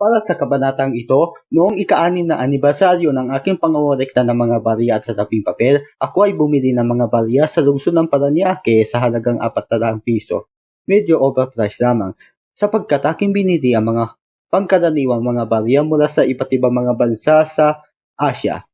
Para sa kabanatang ito, noong ika-anim na anibersaryo ng aking pangongorekta ng mga barya at sa taping papel, ako ay bumili ng mga barya sa lungsod ng Paranaque sa halagang 400 piso. Medyo overpriced lamang, sapagkat aking binili ang mga pangkaraniwang mga barya mula sa iba't ibang mga bansa sa Asia.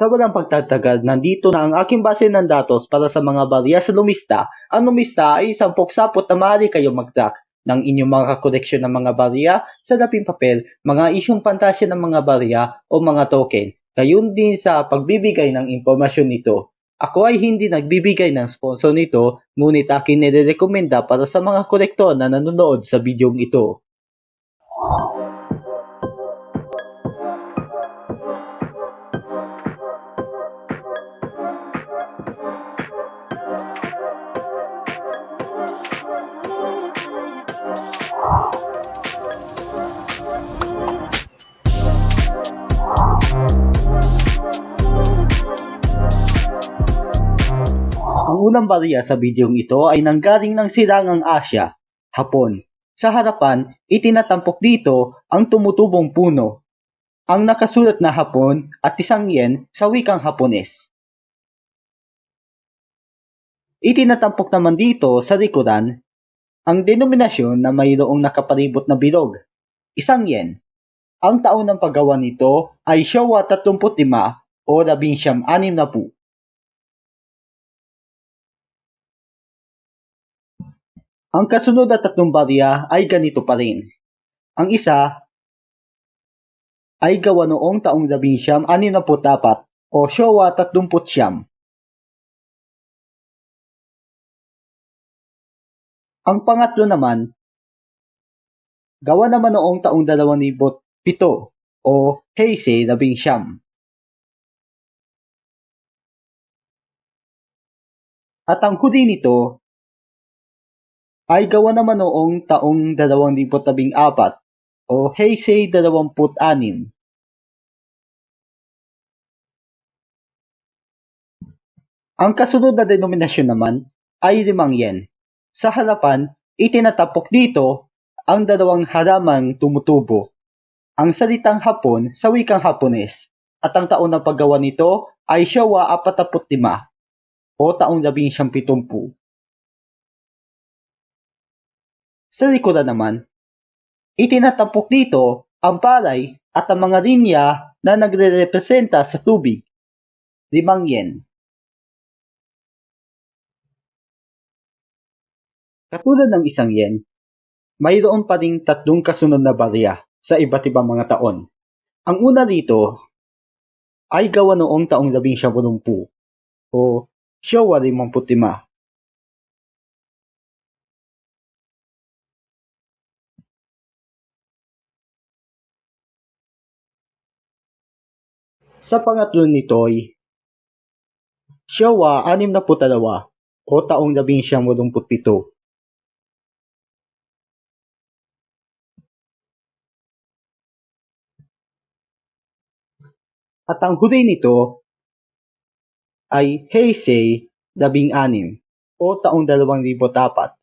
Sa walang pagtatagal, nandito na ang aking base ng datos para sa mga barya sa Lumista. Ang Lumista ay isang poksapot na maaari kayong mag-track ng inyong mga koleksyon ng mga barya sa daping papel, mga isyong pantasya ng mga barya o mga token. Gayon din sa pagbibigay ng impormasyon nito. Ako ay hindi nagbibigay ng sponsor nito, ngunit akin nirekomenda para sa mga kolektor na nanonood sa bidyong ito. Ang unang barya sa bidyong ito ay nanggaling ng silangang Asya, Hapon. Sa harapan, itinatampok dito ang tumutubong puno. Ang nakasulat na Hapon at isang yen sa wikang Hapones. Itinatampok naman dito sa likuran ang denominasyon na mayroong nakapalibot na bilog, isang yen. Ang taon ng paggawa nito ay Showa 35 o 1960. Ang kasunod na tatlong barya ay ganito pa rin. Ang isa ay gawa noong taong labing siyam anim na dapat o Showa 30 siyam. Ang pangatlo naman, gawa naman noong taong 2007 o Heisei labing siyam. At ang huli nito ay gawa naman noong taong 2014 o Heisei 26. Ang kasunod na denominasyon naman ay 5 yen. Sa harapan, itinatapok dito ang dalawang halamang tumutubo. Ang salitang Hapon sa wikang Hapones at ang taon ng paggawa nito ay Showa 45 o taong 1970. Sa likuran naman, itinatampok dito ang palay at ang mga linya na nagre-representa sa tubig. Limang yen. Katulad ng isang yen, mayroon pa ding tatlong kasunod na barya sa iba't ibang mga taon. Ang una dito ay gawa noong taong 1980 o Showa 55. Sa pangatlo nito'y Showa 62 o taong 1987. At ang huli nito ay Heisei 16 o taong 2004.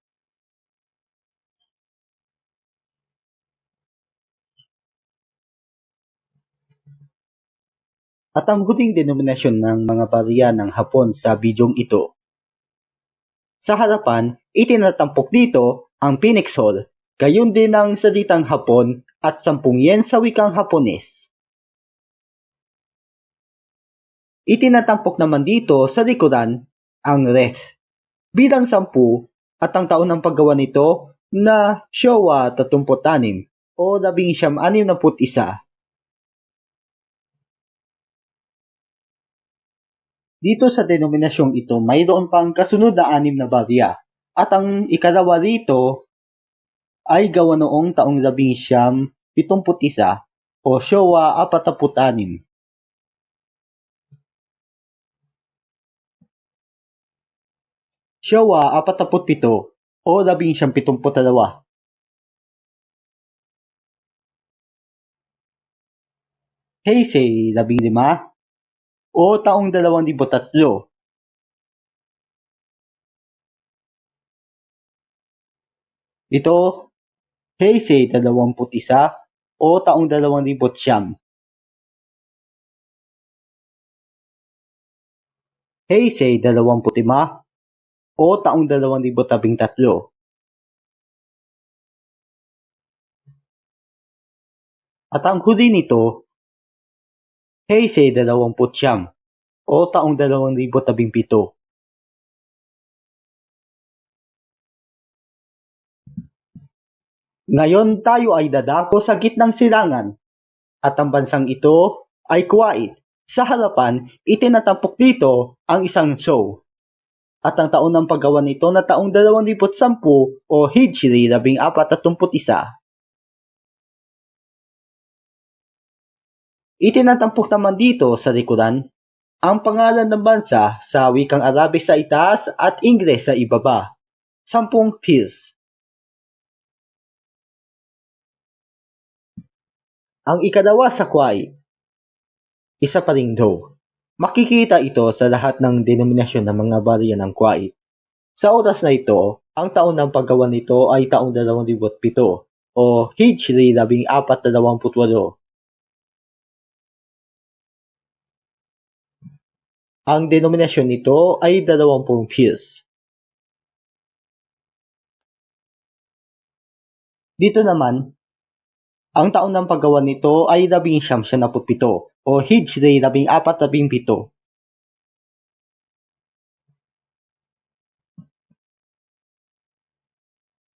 At ang huling denominasyon ng mga barya ng Hapon sa bidyong ito. Sa harapan, itinatampok dito ang Phoenix Hall, gayon din ang salitang Hapon at 10 yen sa wikang Hapones. Itinatampok naman dito sa likuran ang Reth bilang 10 at ang taon ng paggawa nito na Showa 36 o 1961 Dito sa denominasyong ito, mayroon pang kasunod na anim na barya. At ang ikalawa rito ay gawa noong taong labing siyam, pitumput isa o Showa 46. Showa 47 o labing siyam pitumput dalawa. Heisei labing lima o taong 2003. Ito Heisei 21 o taong 2009. Heisei 25 o taong 2013. At ang huli nito, Heisei 29 o taong 2017. Ngayon tayo ay dadako sa gitnang silangan at ang bansang ito ay Kuwait. Sa harapan, itinatampok dito ang isang show. At ang taon ng paggawa nito na taong 2010 o Hijri 1431. Itinatampok naman dito sa likuran ang pangalan ng bansa sa wikang Arabic sa itaas at Ingles sa ibaba. Sampung pills. Ang ikalawa sa Kuwait, isa pa ring do. Makikita ito sa lahat ng denominasyon ng mga barya ng Kuwait. Sa oras na ito, ang taon ng paggawa nito ay taong 2007 o Hijri 1428. Ang denominasyon nito ay 20 pills. Dito naman, ang taon ng paggawa nito ay 1977 o Hijri 1417.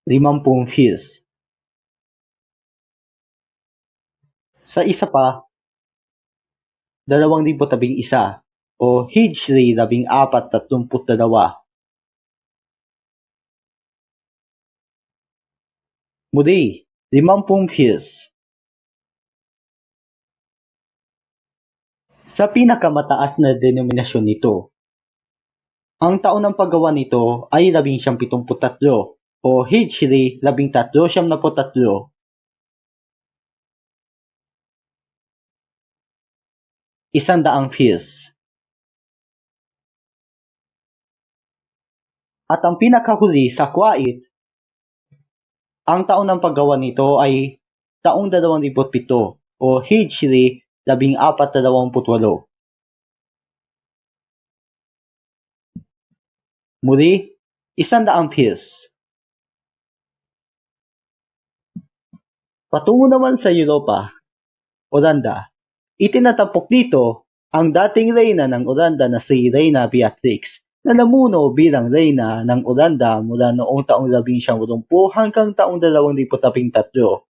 Limampung fils. Sa isa pa, dalawang libo tabing isa o Hijri labing apat tatlumput dalawa. Muli, limampung fils. Sa pinakamataas na denominasyon nito, ang taon ng paggawa nito ay 1973 o Hijri 1373. Isang daang fils. At ang pinakahuli sa Kuwait, ang taon ng paggawa nito ay taong 2007 o Hijri 1428. Muli, isang daang fils. Patungo naman sa Europa, Olanda, itinatapok dito ang dating reyna ng Olanda na si Reyna Beatrix na namuno bilang reyna ng Olanda mula noong taong 1980 hanggang taong 2013.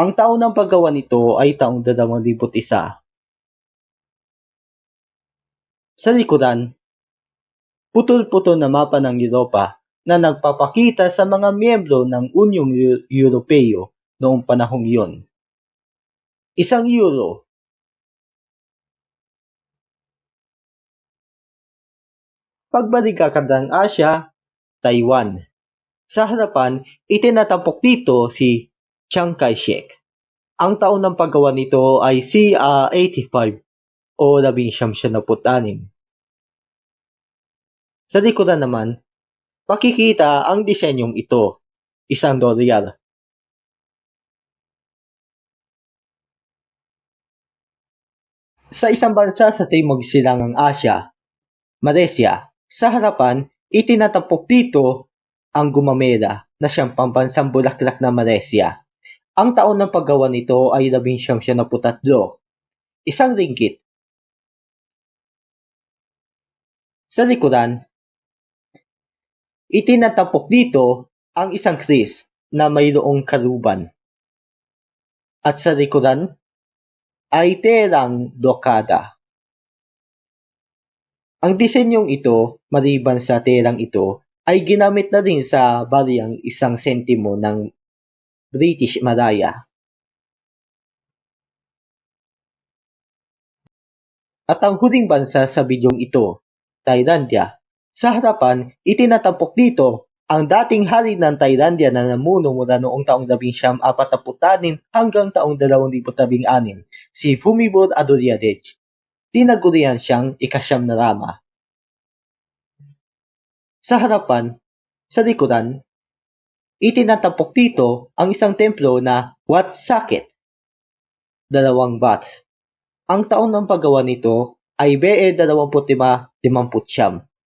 Ang taon ng paggawa nito ay taong 2001. Sa likuran, putol-putol na mapa ng Europa na nagpapakita sa mga miyembro ng Unyong Europeo noong panahong iyon. Isang euro. Pagbaligakad ng Asya, Taiwan. Sa harapan, itinatampok dito si Chiang Kai-shek. Ang taon ng paggawa nito ay CA 85 o 1976. Sa likuran naman, makikita ang disenyong ito, isang dolyar. Sa isang bansa sa Timog Silangang Asya, Malaysia, sa harapan, itinatapok dito ang gumamela na siyang pambansang bulaklak na Malaysia. Ang taon ng paggawa nito ay 1973. Isang ringgit. Sa likuran, itinatapok dito ang isang kris na mayroong karuban. At sa likuran ay terang dokada. Ang disenyong ito, maliban sa terang ito, ay ginamit na din sa bariyang isang sentimo ng British Malaya. At ang huling bansa sa bidyong ito, Thailandia. Sa harapan, itinatampok dito ang dating hari ng Thailandia na namuno mula noong taong 1946 hanggang taong 2016, si Fumibor Adulyadej tinagurian siyang ikasyam na rama. Sa harapan, sa likuran, Itinatapok dito ang isang templo na Wat Sakit. Dalawang bat. Ang taon ng paggawa nito ay BE 2559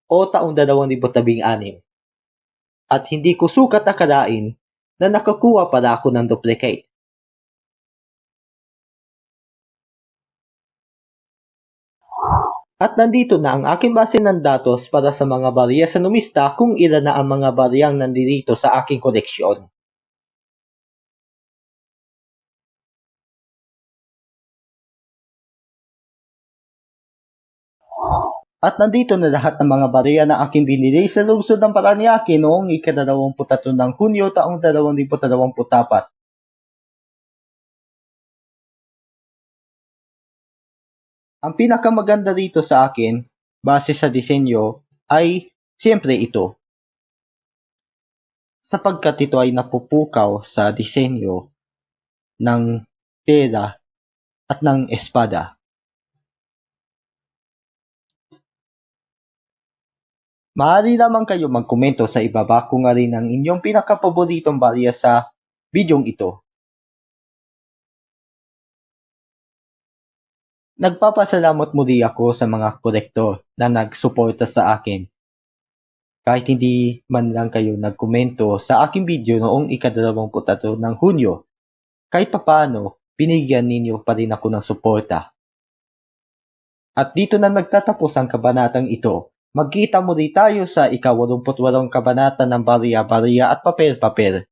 o taong 2016. At hindi ko sukat akalain na nakakuha pala ako ng duplicate. At nandito na ang aking base ng datos para sa mga barya sa numista kung ilan na ang mga baryang nandito sa aking koleksyon. At nandito na lahat ng mga barya na aking binili sa lungsod ng Paranaque noong ika-23 ng Hunyo taong 2024. Ang pinakamaganda dito sa akin, base sa disenyo, ay siyempre ito. Sapagkat ito ay napupukaw sa disenyo ng tela at ng espada. Maaari naman kayo magkomento sa ibaba kung alin ang inyong pinakapaboritong barya sa bidyong ito. Nagpapasalamat muli ako sa mga kolektor na nagsuporta sa akin. Kahit hindi man lang kayo nagkomento sa aking video noong ika-23 ng Hunyo, kahit papaano, binigyan ninyo pa rin ako ng suporta. At dito na nagtatapos ang kabanatang ito. Magkita muli tayo sa ika-88 kabanata ng Barya-Barya at Papel-Papel.